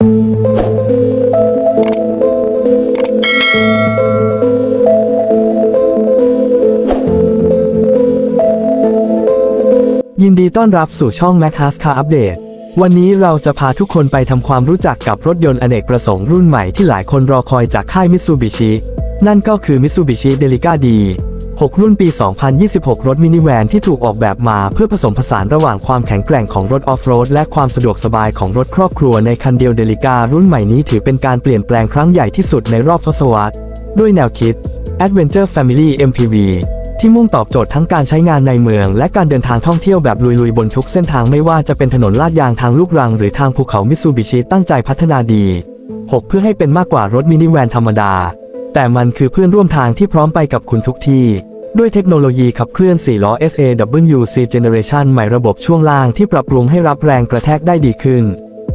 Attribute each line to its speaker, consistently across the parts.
Speaker 1: ยินดีต้อนรับสู่ช่อง Mac h a s Car Update วันนี้เราจะพาทุกคนไปทำความรู้จักกับรถยนต์อเนกประสงค์รุ่นใหม่ที่หลายคนรอคอยจากค่าย Mitsubishi นั่นก็คือ Mitsubishi Delica D 6 รุ่นปี 2026 รถมินิแวนที่ถูกออกแบบมาเพื่อผสมผสานระหว่างความแข็งแกร่งของรถออฟโรดและความสะดวกสบายของรถครอบครัวในคันเดียว Delica รุ่นใหม่นี้ถือเป็นการเปลี่ยนแปลงครั้งใหญ่ที่สุดในรอบทศวรรษ ด้วยแนวคิด Adventure Family MPV ที่มุ่งตอบโจทย์ทั้งการใช้งานในเมือง และการเดินทางท่องเที่ยวแบบลุยๆ บนทุกเส้นทางไม่ว่าจะเป็นถนนลาดยางทางลูกรัง หรือทางภูเขามิซูบิชิตั้งใจพัฒนาดี 6 เพื่อให้เป็นมากกว่ารถมินิแวนธรรมดา แต่มันคือเพื่อนร่วมทางที่พร้อมไปกับคุณทุกที่ ด้วยเทคโนโลยีขับเคลื่อน 4 ล้อ SAWC Generation ใหม่ระบบช่วงล่างที่ปรับปรุงให้รับแรงกระแทกได้ดีขึ้น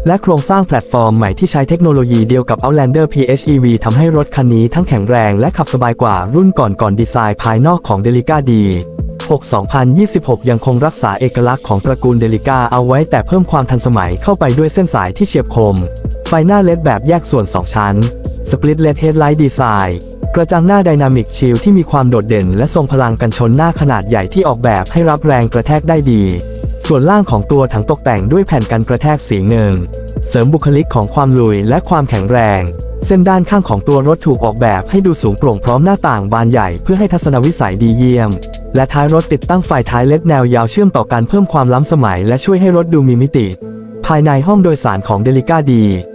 Speaker 1: และโครงสร้างแพลตฟอร์มใหม่ที่ใช้เทคโนโลยีเดียวกับ Outlander PHEV ทำให้รถคันนี้ทั้งแข็งแรงและขับสบายกว่ารุ่นก่อนก่อนดีไซน์ภายนอกของ Delica D 6 2026 ยังคงรักษาเอกลักษณ์ของตระกูล Delica เอาไว้แต่เพิ่มความทันสมัยเข้าไปด้วยเส้นสายที่เฉียบคม ไฟหน้าเลดแบบแยกส่วน 2 ชั้น Split LED Headlight Design กระจังหน้า Dynamic Shield ที่มีความโดดเด่นและทรงพลังกันชนหน้าขนาดใหญ่ที่ออกแบบให้รับแรงกระแทกได้ดี ส่วนล่างของตัวถังตกแต่งด้วยแผ่นกันกระแทกสีเงิน เสริมบุคลิกของความลุยและความแข็งแรง เส้นด้านข้างของตัวรถถูกออกแบบให้ดูสูงโปร่งพร้อมหน้าต่างบานใหญ่เพื่อให้ทัศนวิสัยดีเยี่ยม และท้ายรถติดตั้งไฟท้ายเล็ดแนวยาวเชื่อมต่อการเพิ่มความล้ำสมัย และช่วยให้รถดูมีมิติ ภายในห้องโดยสารของ Delica D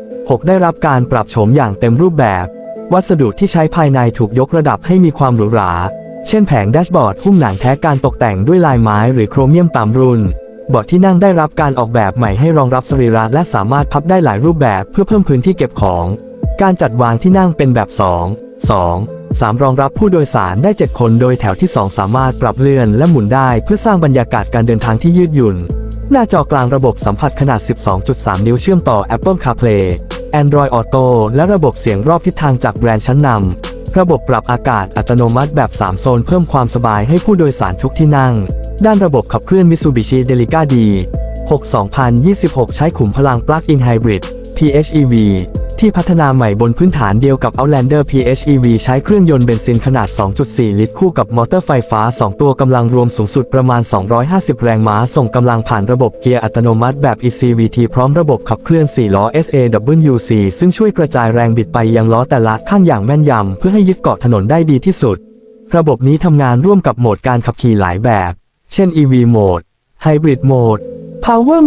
Speaker 1: 6ได้รับการปรับโฉมอย่างเต็มรูปแบบ วัสดุที่ใช้ภายในถูกยกระดับให้มีความหรูหรา เช่นแผงแดชบอร์ดหุ้มหนังแท้การตกแต่งด้วยลายไม้หรือโครเมียมตามรุ่นเบาะที่นั่งได้รับการออกแบบใหม่ให้รองรับสรีระและสามารถพับได้หลายรูปแบบเพื่อเพิ่มพื้นที่เก็บของ การจัดวางที่นั่งเป็นแบบ 2 2 3 รองรับผู้โดยสารได้ 7 คนโดยแถวที่ 2 สามารถปรับเลื่อนและหมุนได้เพื่อสร้างบรรยากาศการเดินทางที่ยืดหยุ่น หน้าจอกลางระบบสัมผัสขนาด 12.3 นิ้วเชื่อมต่อ Apple CarPlay Android Auto และระบบเสียงรอบทิศทางจากแบรนด์ชั้นนำ ระบบปรับอากาศอัตโนมัติแบบ 3 โซนเพิ่มความสบายให้ผู้โดยสารทุกที่นั่ง ด้านระบบขับเคลื่อน Mitsubishi Delica D 6 2026 ใช้ขุมพลังปลั๊กอินไฮบริด PHEV ที่พัฒนาใหม่บนพื้นฐานเดียวกับ Outlander PHEV ใช้เครื่องยนต์เบนซินขนาด 2.4 ลิตรคู่กับมอเตอร์ไฟฟ้า 2 ตัวกำลังรวมสูงสุดประมาณ 250 แรงม้า ส่งกำลังผ่านระบบเกียร์อัตโนมัติแบบ ECVT พร้อมระบบขับเคลื่อน 4 ล้อ SAWC ซึ่งช่วยกระจายแรงบิดไปยังล้อแต่ละข้างอย่างแม่นยำ เพื่อให้ยึดเกาะถนนได้ดีที่สุด ระบบนี้ทำงานร่วมกับโหมดการขับขี่หลายแบบ เช่น EV Mode Hybrid Mode Power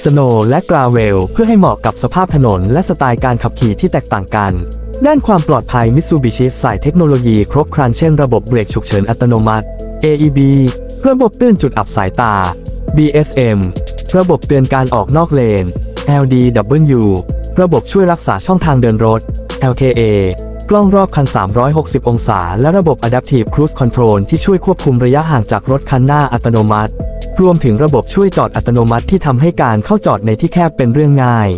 Speaker 1: Mode Snow และ Gravel เพื่อให้เหมาะกับสภาพถนนและสไตล์การขับขี่ที่แตกต่างกัน ด้านความปลอดภัย Mitsubishi ใส่เทคโนโลยีครบครันเช่นระบบเบรกฉุกเฉินอัตโนมัติ AEB ระบบเตือนจุดอับสายตา BSM ระบบเตือนการออกนอกเลน LDW ระบบช่วยรักษาช่องทางเดินรถ LKA กล้องรอบคัน 360 องศา และระบบ Adaptive Cruise Control ที่ช่วยควบคุมระยะห่างจากรถคันหน้าอัตโนมัติ รวมถึงระบบช่วยจอดอัตโนมัติที่ทำให้การเข้าจอดในที่แคบเป็นเรื่องง่าย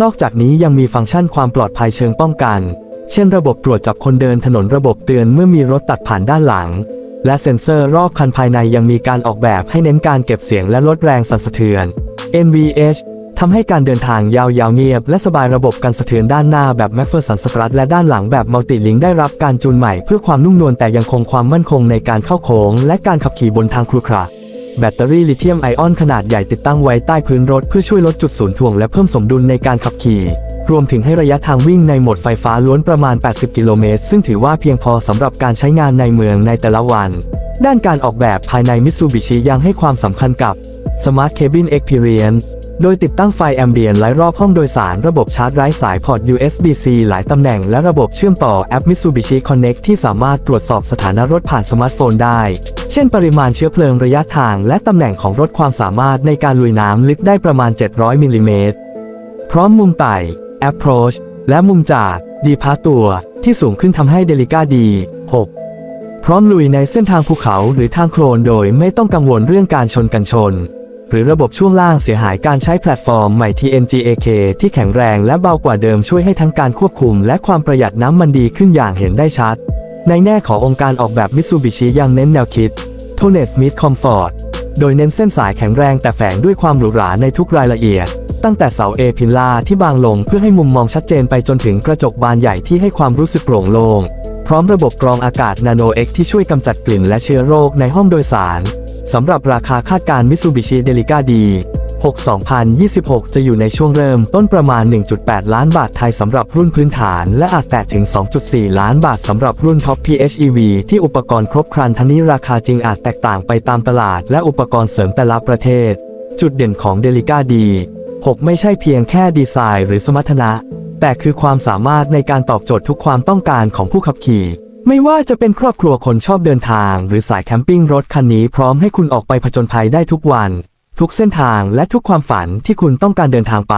Speaker 1: นอกจากนี้ยังมีฟังก์ชันความปลอดภัยเชิงป้องกัน เช่นระบบตรวจจับคนเดินถนนระบบเตือนเมื่อมีรถตัดผ่านด้านหลัง และเซ็นเซอร์รอบคันภายในยังมีการออกแบบให้เน้นการเก็บเสียงและลดแรงสั่นสะเทือน NVH ทำให้การเดินทางยาวๆเงียบ และสบายระบบกันสะเทือนด้านหน้าแบบ m a ฟ p ร์สันสตรัทและด้านหลังแบบมัลติลิงได้รับการจูนใหม่เพื่อความนุ่มนวลแต่ยังคงความมั่นคงในการเข้าโค้ง และการขับขี่บนทางครุขระ แบตเตอรี่ลิเธียมไอออนขนาดใหญ่ติดตั้งไว้ใต้พื้นรถเพื่อช่วยลดจุดศูนย์ถ่วงและเพิ่มสมดุลในการขับขี่ รวมถึงให้ระยะทางวิ่งในโหมดไฟฟ้าล้วนประมาณ 80 กิโลเมตร ซึ่งถือว่าเพียงพอสำหรับการใช้งานในเมืองในแต่ละวัน ด้านการออกแบบภายในมิตซูบิชิยังให้ความสำคัญกับ Smart Cabin Experience โดยติดตั้งไฟแอมเบียนไลท์รอบห้องโดยสารระบบชาร์จไร้สายพอร์ต USB-C หลายตำแหน่งและระบบเชื่อมต่อแอป Mitsubishi Connect ที่สามารถตรวจสอบสถานะรถผ่านสมาร์ทโฟนได้ เช่นปริมาณเชื้อเพลิงระยะทางและตำแหน่งของรถความสามารถในการลุยน้ำลึกได้ประมาณ 700 มิลลิเมตร พร้อมมุมไต่ Approach และมุมจากดีพาตัวที่สูงขึ้นทำให้ Delica D 6พร้อมลุยในเส้นทางภูเขาหรือทางโคลนโดยไม่ต้องกังวลเรื่องการชนกันชน หรือระบบช่วงล่างเสียหายการใช้แพลตฟอร์มใหม่ TNGAK ที่แข็งแรงและเบากว่าเดิมช่วยให้ทั้งการควบคุมและความประหยัดน้ำมันดีขึ้นอย่างเห็นได้ชัด ในแง่ขององค์การออกแบบ Mitsubishi ยังเน้นแนวคิด t o n e Smith Comfort โดยเน้นเส้นสายแข็งแรงแต่แฝงด้วยความหรูหราในทุกรายละเอียด ตั้งแต่เสาเอพิลลาที่บางลงเพื่อให้มุมมองชัดเจนไปจนถึงกระจกบานใหญ่ที่ให้ความรู้สึกโปร่งโล่งพร้อมระบบกรองอากาศนาโนเอ็กที่ช่วยกำจัดกลิ่นและเชื้อโรคในห้องโดยสาร สำหรับราคาคาดการมิซูบิชิเดลิก้าดี6 2026 จะอยู่ในช่วงเริ่มต้นประมาณ 1.8 ล้านบาทไทยสำหรับรุ่นพื้นฐาน และอาจแตะถึง 2.4 ล้านบาทสำหรับรุ่นท็อป PHEV ที่อุปกรณ์ครบครันทั้งนี้ราคาจริงอาจแตกต่างไปตามตลาด และอุปกรณ์เสริมแต่ละประเทศ จุดเด่นของเดลิก้าดี6ไม่ใช่เพียงแค่ดีไซน์หรือสมรรถนะ แต่คือความสามารถในการตอบโจทย์ทุกความต้องการของผู้ขับขี่ ไม่ว่าจะเป็นครอบครัวคนชอบเดินทาง หรือสายแคมปิ้งรถคันนี้พร้อมให้คุณออกไปผจญภัยได้ทุกวัน ทุกเส้นทางและทุกความฝันที่คุณต้องการเดินทางไป